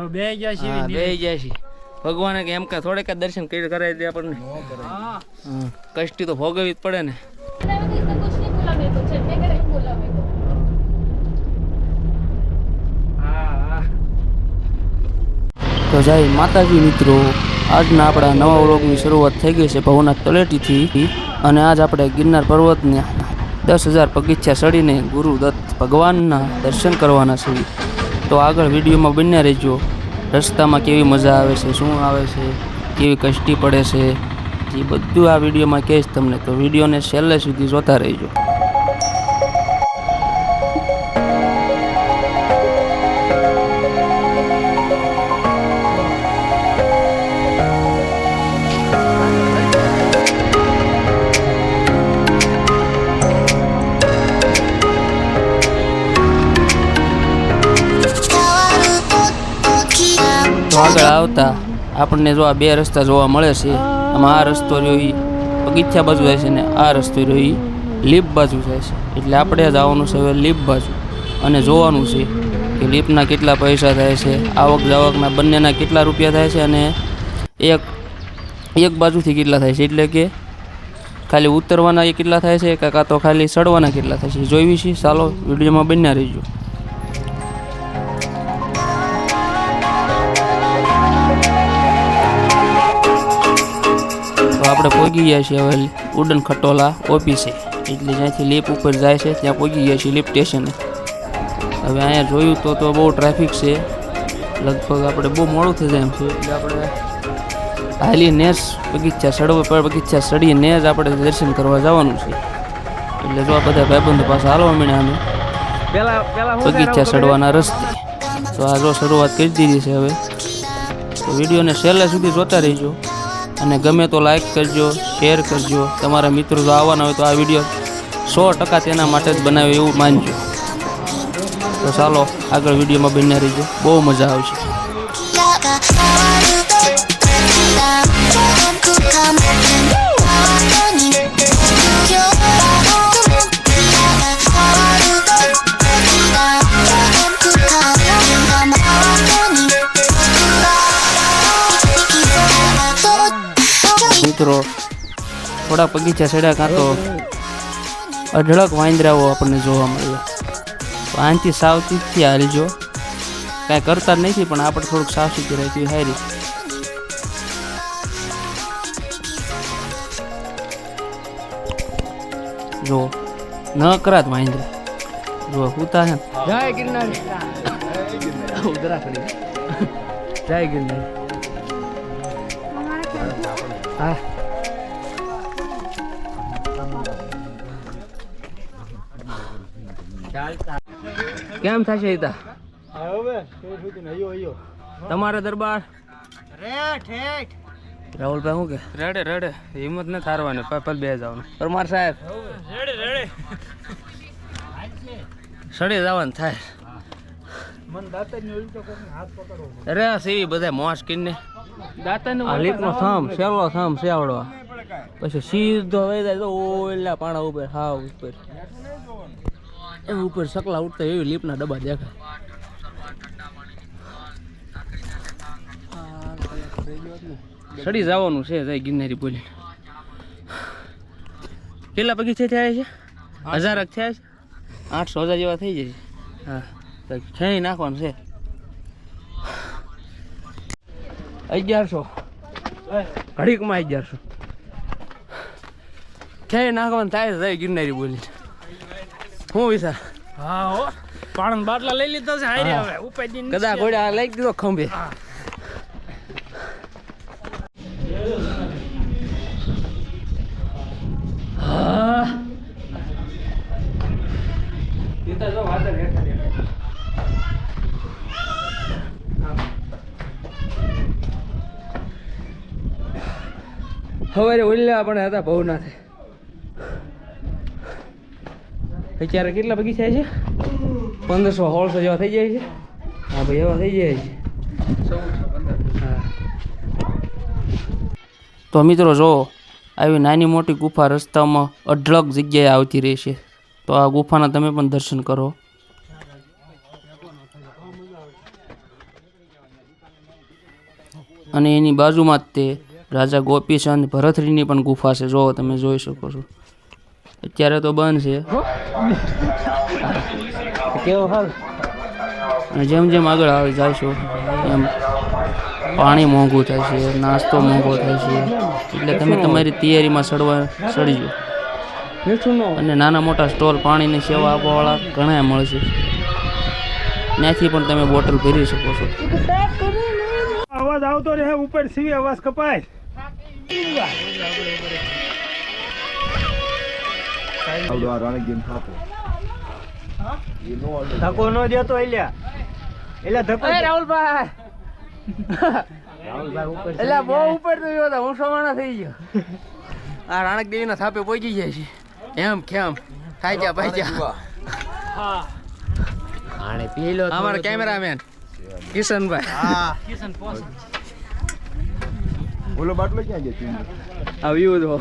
હવે બે ગયા છે બે ગયા છે ભગવાને કે એમ કે થોડેક દર્શન કરાવી દે આપણને. કષ્ટી તો ભોગવવી જ પડે ને. તો જય માતાજી મિત્રો આજના આપણા નવા વ્લોગની શરૂઆત થઈ ગઈ છે ભવનાથ તળેટીથી. અને આજ આપણે ગિરનાર પર્વતને દસ હજાર પગીચ્છા ચડીને ગુરુદત્ત ભગવાનના દર્શન કરવાના છીએ. તો આગળ વિડીયોમાં બન્યા રહેજો. રસ્તામાં કેવી મજા આવે છે, શું આવે છે, કેવી કષ્ટી પડે છે, એ બધું આ વિડીયોમાં કહીશ તમને. તો વિડીયોને છેલ્લે સુધી જોતા રહેજો. આવતા આપણને જો આ બે રસ્તા જોવા મળે છે, આમાં આ રસ્તો રહ્યો એ બગીચા બાજુ જાય છે ને આ રસ્તો રહ્યો એ લીપ બાજુ જાય છે. એટલે આપણે જવાનું છે હવે લીપ બાજુ. અને જોવાનું છે કે લીપના કેટલા પૈસા થાય છે આવક જાવકના બંનેના કેટલા રૂપિયા થાય છે અને એક એક બાજુથી કેટલા થાય છે. એટલે કે ખાલી ઉતરવાના એ કેટલા થાય છે, કાં તો ખાલી ચડવાના કેટલા થાય છે જોઈવી છે. ચાલો વિડીયોમાં બન્યા રહીજો. આપણે પહોંચી ગયા છીએ હવે ઉડન ખટોલા ઓફિસે. એટલે જ્યાંથી લીપ ઉપર જાય છે ત્યાં પહોંચી ગયા છીએ લીપ સ્ટેશને હવે અહીંયા જોયું તો તો બહુ ટ્રાફિક છે. લગભગ આપણે બહુ મોડું થઈ જાય એમ છે એટલે આપણે હાલી નેસ બગીચા સડવા પર બગીચા સડીને જ આપણે દર્શન કરવા જવાનું છે. એટલે જો આ બધા ભાઈબંધો પાસે હાલવા મળ્યા અમે. બગીચા ચડવાના રસ્તે. તો આ જો શરૂઆત કરી દીધી છે હવે. તો વિડીયોને છેલ્લે સુધી જોતા રહેજો. અને ગમે તો લાઈક કરજો શેર કરજો. તમારા મિત્રો જો આવવાના હોય તો આ વીડિયો સો ટકા તેના માટે જ બનાવ્યો એવું માનજો. તો ચાલો આગળ વિડીયોમાં બન્યા રહીજો. બહુ મજા આવશે. મિત્રો. થોડા બગીચા છેડા કાં તો અઢળક વાંદરાઓ આપણને જોવા મળ્યા. વાંચી સાવચેતથી હાલજો કાંઈ કરતા નથી, પણ આપણે થોડુંક સાવચેતી રહેતી હારી જો, ન કરાત વાંદરા. જો હુતા હે જય ગિરનારી. ઉત્તરાખંડ જય ગિરનારી. હા. કેમ થશે ઈતા તમારા દરબાર? રે ઠેઠ રાહુલભાઈ શું કે? રડે રડે. હિંમત ને થારવાની પલ બે જવાનું. પરમાર સાહેબ. રેડે રેડે સડી જવાનું થાય. અરે સીવી બધા મોસ કરીને દાતા આ લીપનો થમ સેલો થમ સેવડો પછી સીધો વહી જાય તો ઓલા પાણા ઉપર હા ઉપર. એ ઉપર સકલા ઉઠતા એવી લીપના ડબ્બા દેખાય. સડી જવાનું છે જય ગિરનારી બોલી કેટલા બગીચે થયા છે? હજારક થયા છે? આઠસો હજાર જેવા થઈ જાય છે હા તો નાખવાનું છે. અગિયારસો. ઘડીકમાં અગિયારસો. ક્યાંય નાખવાનું થાય છે ગિરનારી બોલી હું વિશાલ હા હો. પાણન બાટલા લઈ લીધો છે હારે. હવે ઉપાડી કદા ઘોડા લઈ દીધો ખંભે. હા. સવારે ઓલ્યા પણ હતા ભવનાથે અત્યારે કેટલા બગીચા છે? પંદરસો સોળસો જેવા થઈ જાય છે. હા, ભાઈ, એવા થઈ જાય છે. તો મિત્રો, જો, આવી નાની મોટી ગુફા રસ્તામાં અઢળક જગ્યાએ આવતી રહેશે તો આ ગુફાના તમે પણ દર્શન કરો. અને એની બાજુમાં જ તે રાજા ગોપીચંદ ભરથરીની પણ ગુફા છે. જો તમે જોઈ શકો છો. અત્યારે તો બંધ છે. કેવો હાલ? અને જેમ જેમ આગળ આવી જાશો એમ પાણી મોંઘું થાય છે નાસ્તો મોંઘો થાય છે. એટલે તમે તમારી તૈયારીમાં સડવા સડીજો. અને નાના મોટા સ્ટોલ પાણીની સેવા આપવાવાળા ઘણા મળશે. ત્યાંથી પણ તમે બોટલ ભરી શકો છો. અવાજ આવતો રહે ઉપર સીવી અવાજ કપાય. ધક્કો નો દેતો એલ્યા એટલે ધક્કો રાહુલભાઈ. રાહુલભાઈ એટલે બહુ ઉપર તો ગયો હું સવાણા થઈ ગયો. આ રાણક દેવીના થાપે પહોંચી જાય છે. એમ કેમ? થાય જા ભાઈ જા. આણે પીલો અમારા કેમેરામેન કિશનભાઈ. કિશન પોસ બોલો બાટલો ક્યાં જતી આ વ્યૂ જો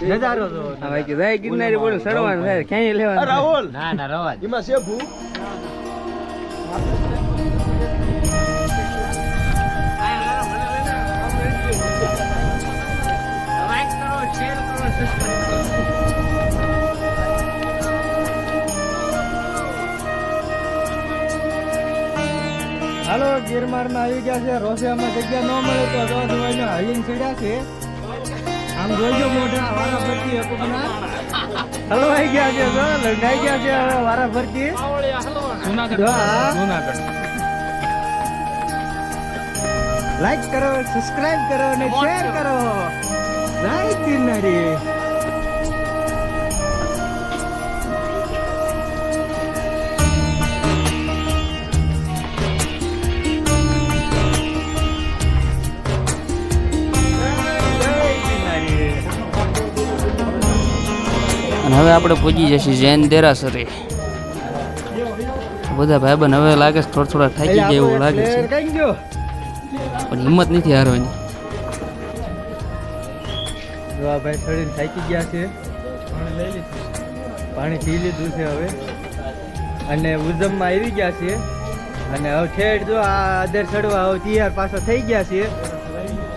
નજારો તો. આ ભાઈ કે જાય ગિરનારી બોલું સડવાનું થાય ક્યાંય લેવાનું. રાહુલ. ના ના રવાજ. એમાં શેફુ હાલો ગિરમારમાં આવી ગયા છે. રોસિયામાં જગ્યા ન મળે તો દસ વાગ્યા હલીન ચડ્યા છે. આમ જોઈજો મોઢા વારા ફરતી હકુમના હલો આવી ગયા છે જો લંગાઈ ગયા છે હવે વારા ફરતી. જુનાગઢ. લાઈક કરો સબસ્ક્રાઇબ કરો અને શેર કરો. જય ગિરનારી હવે આપણે પહોંચી જશે જૈન દેરાસરે. બધા ભાઈબંધ હવે લાગે છે થોડા થોડા થાકી જાય એવું લાગે છે. પણ હિંમત નથી હારવાની. જો આ ભાઈ સડીને થાકી ગયા છે. પાણી પી લીધું છે હવે. અને ઉજમમાં આવી ગયા છે. અને હવે ઠેઠ જો આ આદર ચડવા હવે તૈયાર પાછા થઈ ગયા છે.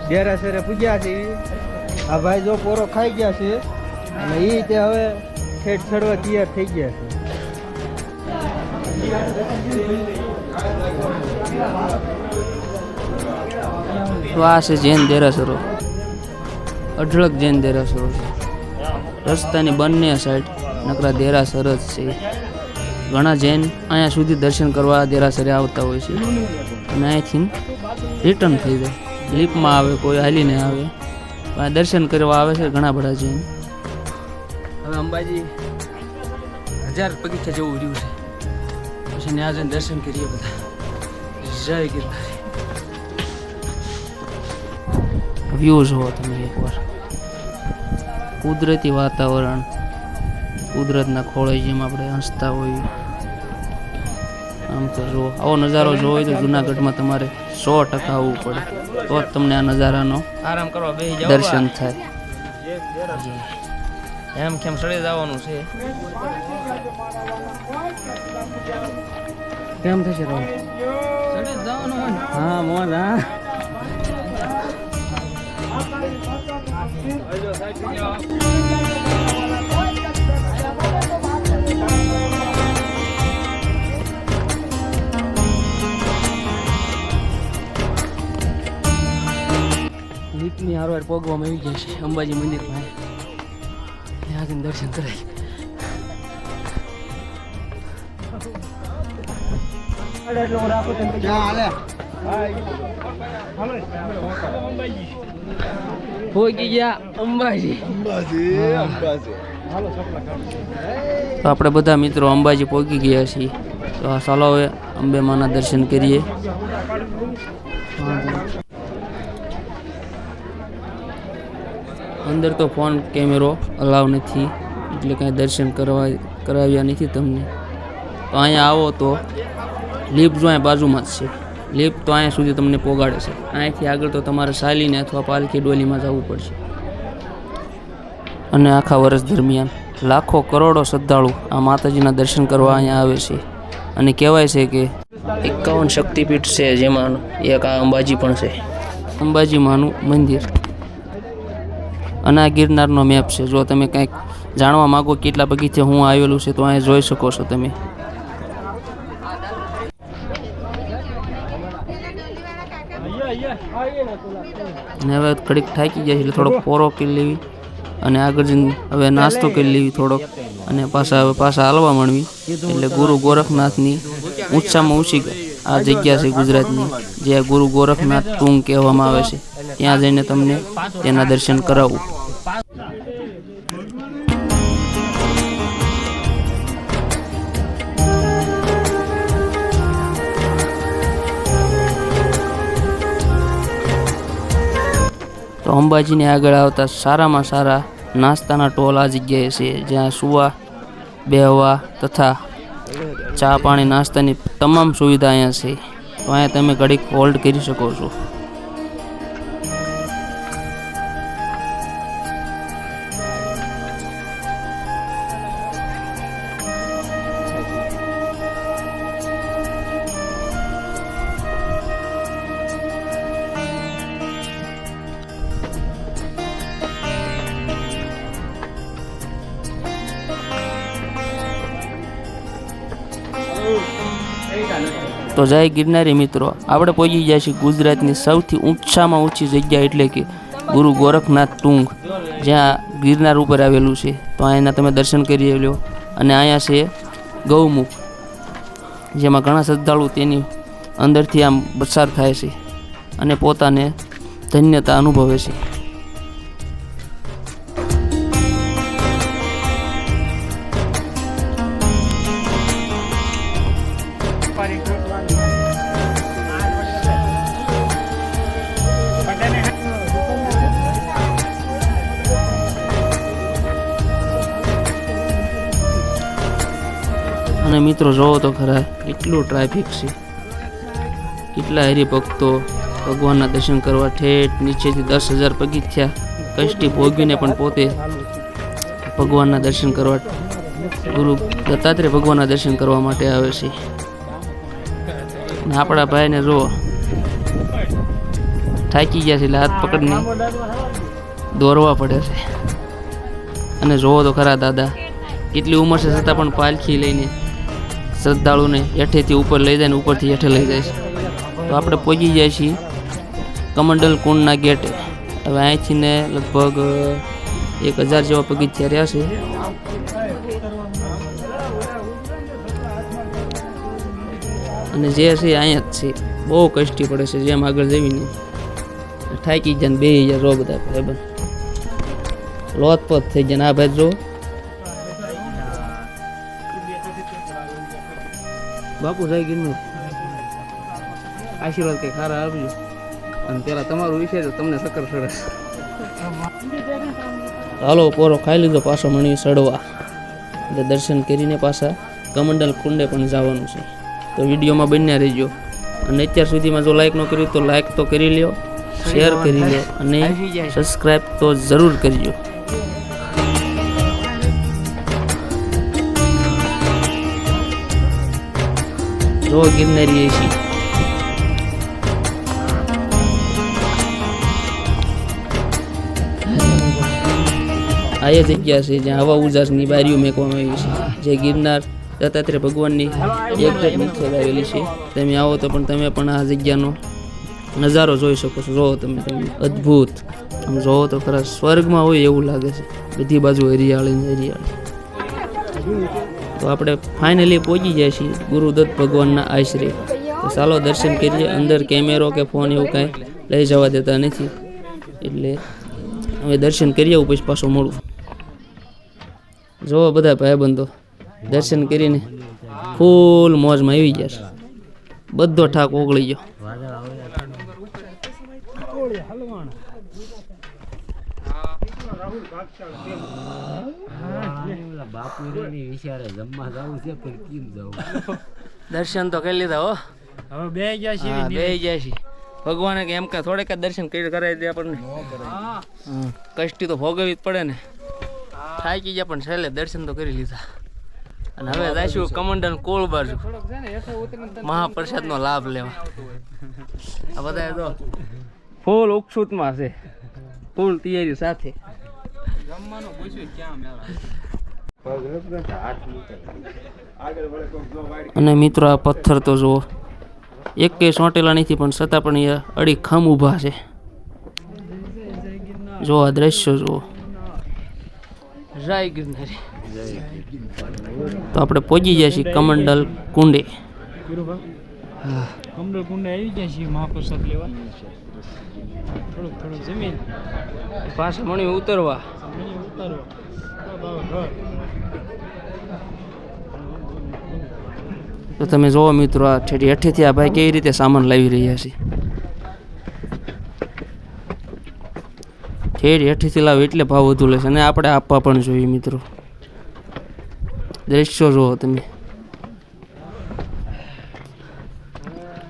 ડેરાસરે પૂજ્યા છે. આ ભાઈ જો પોરો ખાઈ ગયા છે. અને એ તે હવે ઠેઠ ચડવા તૈયાર થઈ ગયા છે. તો આ છે જૈન દેરાસરો. અઢળક જૈન દેરાસરો છે. રસ્તાની બંને સાઈડ નકરા દેરાસર જ છે. ઘણા જૈન અહીંયા સુધી દર્શન કરવા દેરાસરે આવતા હોય છે. અને અહીંથી રિટર્ન થઈ જાય. લીપમાં આવે, કોઈ હાલીને આવે. દર્શન કરવા આવે છે ઘણા બધા જૈન. હવે અંબાજી હજાર પગથિયા જેવું રહ્યું છે. પછી ત્યાં જઈને દર્શન કરીએ બધા. જય ગિરનારી. વ્યૂ જુઓ તમે એકવાર. કુદરતી વાતાવરણ કુદરતના ખોળે જેમ આપણે હસતા હોઈએ. આમ તો જુઓ. આવો નજારો જોવો હોય તો જુનાગઢમાં તમારે સો ટકા આવવું પડે. તો જ તમને આ નજારાનો આરામ કરવા દર્શન થાય. એમ કેમ સડે જવાનું છે? કેમ થશે રાહુલ સડે જવાનું હા મોજ હા. લીપની હારવાર પોગવામાં આવી જાય છે અંબાજી મંદિર જઈને દર્શન કરાય પોગી ગયા અંબાજી અંબાજી અંબાજી તો આપણે બધા મિત્રો અંબાજી પહોંચી ગયા છીએ. તો આ ચાલો હવે અંબે માના દર્શન કરીએ. અંદર તો ફોન કેમેરો અલાવ નથી, એટલે કાંઈ દર્શન કરવા, કરાવ્યા નથી તમને. તો અહીંયા આવો તો, લિફ્ટ જો અહીંયા બાજુમાં જ છે. લિફ્ટ તો અહીંયા સુધી તમને પોગાડે છે. અહીંયાથી આગળ તો તમારે સાલીને અથવા પાલખી ડોલીમાં જવું પડશે. અને આખા વર્ષ દરમિયાન લાખો કરોડો શ્રદ્ધાળુ આ માતાજીના દર્શન કરવા અહીંયા આવે છે. અને કહેવાય છે કે એકાવન શક્તિપીઠ છે જેમાં એક આ અંબાજી પણ છે. અંબાજી માનું મંદિર. અને આ ગિરનારનો મેપ છે. જો તમે કંઈક જાણવા માગો કેટલા બગીચે હું આવેલું છે, તો અહીંયા જોઈ શકો છો તમે. હવે ઘડીક થાકી ગયા છે એટલે થોડોક પોરો કરી લેવી અને આગળ જઈને હવે નાસ્તો કરી લેવી થોડોક અને પાછા હવે પાછા હાલવા માંડવી. એટલે ગુરુ ગોરખનાથની ઊંચામાં ઊંચી આ જગ્યા છે ગુજરાતની, જે ગુરુ ગોરખનાથ ટૂંગ કહેવામાં આવે છે. ત્યાં જઈને તમને તેના દર્શન કરાવું. તો અંબાજીને આગળ આવતા સારામાં સારા નાસ્તાના ટોલ આ જગ્યાએ છે, જ્યાં સુવા, બેહવા તથા ચા પાણી નાસ્તાની તમામ સુવિધા અહીંયા છે. તો અહીંયા તમે ઘડીક હોલ્ડ કરી શકો છો. તો જય ગિરનારી મિત્રો. આપણે પહોંચી જાય છે ગુજરાતની સૌથી ઊંચામાં ઊંચી જગ્યા એટલે કે ગુરુ ગોરખનાથ ટુંગ, જ્યાં ગિરનાર ઉપર આવેલું છે. તો અહીંના તમે દર્શન કરી લો અને અહીંયા છે ગૌમુખ, જેમાં ઘણા શ્રદ્ધાળુ તેની અંદરથી આમ પસાર થાય છે અને પોતાને ધન્યતા અનુભવે છે. અને મિત્રો જોવો તો ખરા કેટલું ટ્રાફિક છે. કેટલા હરિભક્તો ભગવાનના દર્શન કરવા ઠેઠ નીચેથી દસ હજાર પગથિયા કષ્ટી ભોગવીને પણ પોતે ભગવાનના દર્શન કરવા, ગુરુ દત્તાત્રેય ભગવાનના દર્શન કરવા માટે આવે છે. આપણા ભાઈને જો થાકી ગયા છે એટલે હાથ પકડીને દોરવા પડે છે. અને જોવો તો ખરા દાદા, કેટલી ઉંમર છે છતાં પણ પાલખી લઈને શ્રદ્ધાળુને હેઠેથી ઉપર લઈ જાય ને ઉપરથી હેઠે લઈ જાય છે. તો આપણે પહોંચી જાય છીએ કમંડલ કુંડના ગેટે. હવે અહીંથી ને લગભગ એક હજાર જેવા પગથિયા રહ્યા છે. અને જે છે અહીંયા જ છે. બહુ કષ્ટી પડે છે જેમ આગળ જઈને. થાકી જાય ને બે હજાર, રો બધા બરાબર લોથપોથ થઈ જાય આ ભાઈ જો. બાપુ જય ગિરનાર આશીર્વાદ કંઈ ખારા આપજો. અને પેલા તમારું વિશે તો તમને સકર સરસ. હાલો પોરો ખાઈ લીધો પાછો મણી સડવા. એટલે દર્શન કરીને પાછા કમંડલ કુંડે પણ જવાનું છે. તો વિડીયોમાં બન્યા રહેજો. અને અત્યાર સુધીમાં જો લાઈક ન કર્યું તો લાઈક તો કરી લ્યો શેર કરી લો અને સબસ્ક્રાઈબ તો જરૂર કરજો. જો ગિરનારી એસી. આ એ જગ્યા છે જ્યાં હવા ઉજાસની બારીઓ મેકવામાં આવી છે. જે ગિરનાર દત્તાત્રેય ભગવાનની એક નીચે આવેલી છે. તમે આવો તો પણ તમે પણ આ જગ્યાનો નજારો જોઈ શકો છો. જોવો તમે તમે અદ્ભુત, આમ જોવો તો ખરા સ્વર્ગમાં હોય એવું લાગે છે. બધી બાજુ હરિયાળી હરિયાળી. તો આપણે ફાઇનલી પહોંચી જાય છીએ ગુરુદત્ત ભગવાનના આશરે. તો ચાલો દર્શન કરીએ, અંદર કેમેરો કે ફોન એવું કાંઈ લઈ જવા દેતા નથી. એટલે હવે દર્શન કરી આવું પછી પાછું મળું. જોવો બધા ભાઈબંધો, દર્શન કરીને ફૂલ મોજમાં આવી ગયા છે. બધો ઠાક ઓગળી ગયો. દર્શન તો કરી લીધા હો. હવે બે ગયા હા, બે ગયા છે ભગવાને કે એમ કે થોડેક દર્શન કરી કરાવી દે આપણને. કષ્ટી તો ભોગવવી જ પડે ને. થાકી ગયા પણ છેલ્લે દર્શન તો કરી લીધા. અને હવે જઈશું કમંડન કોળ બાજુ મહાપ્રસાદનો લાભ લેવા. આ બધા તો ફૂલ ઉકસુતમાં છે. ફૂલ તૈયારી સાથે. અને મિત્રો આ પથ્થર તો જુઓ. એક કે સોંટેલા નથી પણ છતાં પણ એ અડી ખમ ઊભા છે. જો આ દ્રશ્યો જુઓ. જય ગિરનારી. તો આપણે પહોંચી ગયા છીએ કમંડલ કુંડે. કમંડલ કુંડે આવી ગયા છીએ મહાપ્રસાદ લેવા. થોડુંક થોડુંક જમીન. પાછા મણી ઉતરવા. અહીં ઉતારવા તો તમે જોવો મિત્રો આ ઠેઠી હેઠેથી આ ભાઈ કેવી રીતે સામાન લાવી રહ્યા છે. ઠેઠ હેઠેથી લાવે એટલે ભાવ વધુ લેશે અને આપણે આપવા પણ જોઈએ મિત્રો. દ્રશ્યો જુઓ તમે.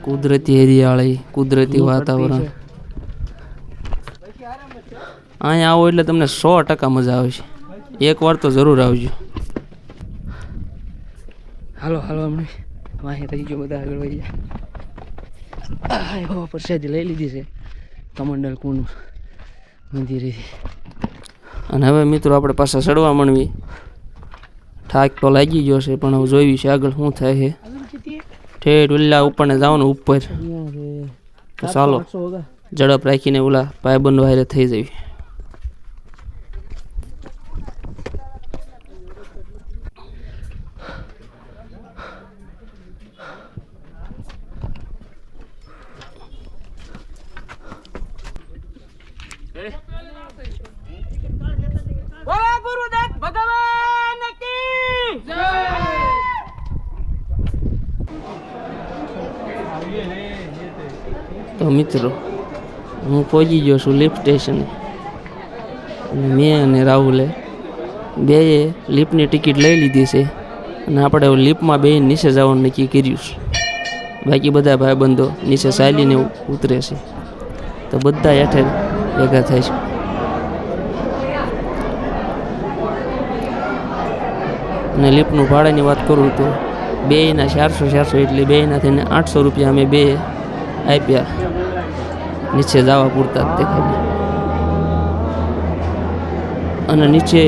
કુદરતી હરિયાળી કુદરતી વાતાવરણ. અહીંયા આવો એટલે તમને સો ટકા મજા આવશે એકવાર તો જરૂર આવજો. હાલો હાલો અમને. વાહે થઈ ગયો બધા આગળ વહી જાય પ્રસાદી લઈ લીધી છે. કમંડલ કુંડ. મંદિરે અને હવે મિત્રો આપણે પાછા ચડવા માંડવી. થાક તો લાગી ગયો છે પણ હવે જોયું છે આગળ શું થાય છે. ઠેઠ ઉલ્લા ઉપરને જવાનું ઉપર. તો ચાલો. ઝડપ રાખીને ઓલા ભાઈબંધ વાયરે થઈ જવી તો મિત્રો. હું પહોંચી ગયો છું લિફ્ટ સ્ટેશને અને મેં અને રાહુલે બેએ લિફ્ટની ટિકિટ લઈ લીધી છે. અને આપણે લિફ્ટમાં બે નીચે જવાનું નક્કી કર્યું છે. બાકી બધા ભાઈબંધો નીચે ચાલીને ઉતરે છે. તો બધા હેઠે ભેગા થાય છે. અને લિફ્ટનું ભાડાની વાત કરું તો બેયના ચારસો ચારસો એટલે બેયના થઈને આઠસો રૂપિયા અમે બે આપ્યા. નીચે જવા પૂરતા જ ખાલી અને નીચે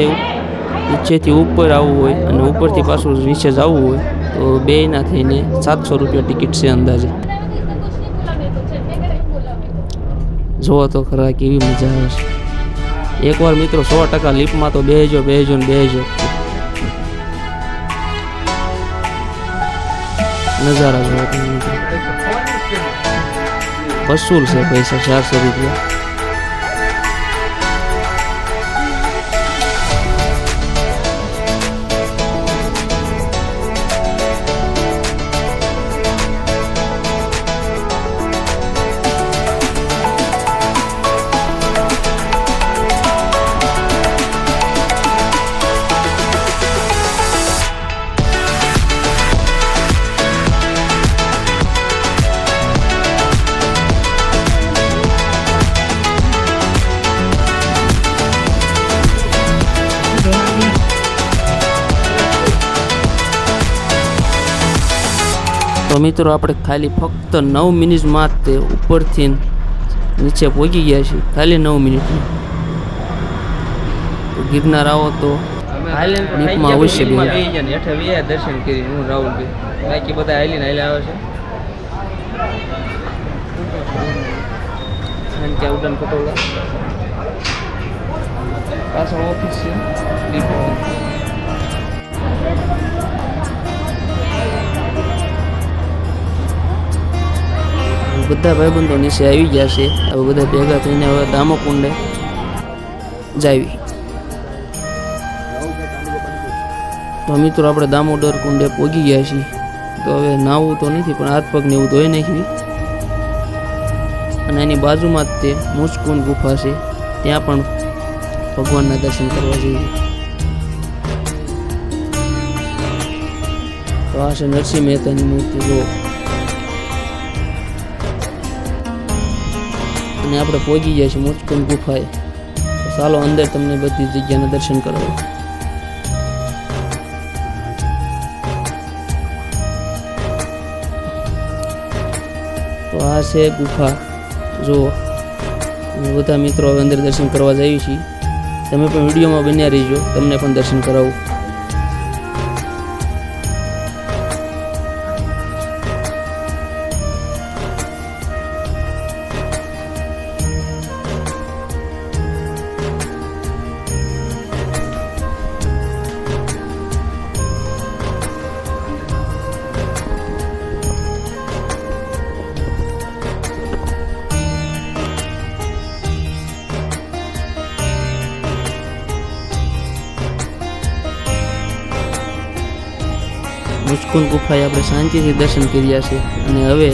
નીચેથી ઉપર આવવું હોય અને ઉપરથી પાછું નીચે જવું હોય તો બેના થઈને સાતસો રૂપિયા ટિકિટ છે અંદાજે. જોવો તો ખરા કેવી મજા આવે છે. એકવાર મિત્રો સો ટકા લિફ્ટમાં તો બેહજો બેહજો ને બેહજો. નજારા જોવો વસૂલ છે પૈસા ચારસો રૂપિયા. તો મિત્રો આપણે ખાલી ફક્ત નવ મિનિટમાં તે ઉપરથી નીચે પહોંચી ગયા છીએ. ખાલી નવ મિનિટમાં. તો ગિરનાર આવો તો લીપમાં અવશ્ય બે હેઠે વ્યા દર્શન કરી. હું રાહુલભાઈ બાકી બધા હાલીને હાલે આવે છે. અને ત્યાં ઉડાન પટોળા. પાછળ ઓફિસ છે. બધા ભાઈબંધો નીચે આવી ગયા છે. હવે બધા ભેગા થઈને હવે દામોકુંડે જાવી. તો મિત્રો, આપણે દામોદર કુંડે પહોંચી ગયા છીએ. તો હવે નાવું તો નથી, પણ હાથ પગને એવું ધોઈ નાખવી અને એની બાજુમાં જ તે મુસ્કુન ગુફા છે. ત્યાં પણ ભગવાનના દર્શન કરવા જઈએ તો આ છે નરસિંહ મહેતાની મૂર્તિ, જુઓ. અને આપણે પહોંચી ગયા છીએ મોચકુંડ ગુફાએ. ચાલો અંદર તમને બધી જગ્યાના દર્શન કરાવું. તો આ છે ગુફા. જુઓ બધા મિત્રો હવે અંદર દર્શન કરવા જઈએ છીએ તમે પણ વિડીયોમાં બન્યા રહીજો. તમને પણ દર્શન કરાવું. મુસ્કુન ગુફાએ આપણે શાંતિથી દર્શન કર્યા છે અને હવે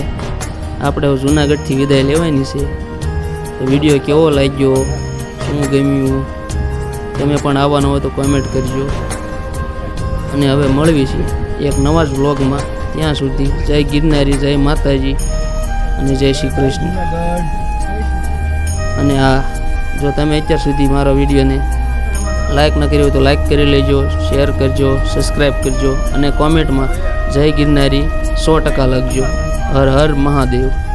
આપણે જૂનાગઢથી વિદાય લેવાની છે. તો વીડિયો કેવો લાગ્યો? શું ગમ્યું? તમે પણ આવવાનો હોય તો કોમેન્ટ કરજો. અને હવે મળવી છે એક નવા જ વ્લોગમાં. ત્યાં સુધી જય ગિરનારી, જય માતાજી અને જય શ્રી કૃષ્ણ. અને આ, જો તમે અત્યાર સુધી મારા વિડીયોને લાઈક ન કરી હોય તો લાઈક કરી લેજો શેર કરજો સબસ્ક્રાઈબ કરજો અને કોમેન્ટમાં જય ગિરનારી સો ટકા લખજો. હર હર મહાદેવ.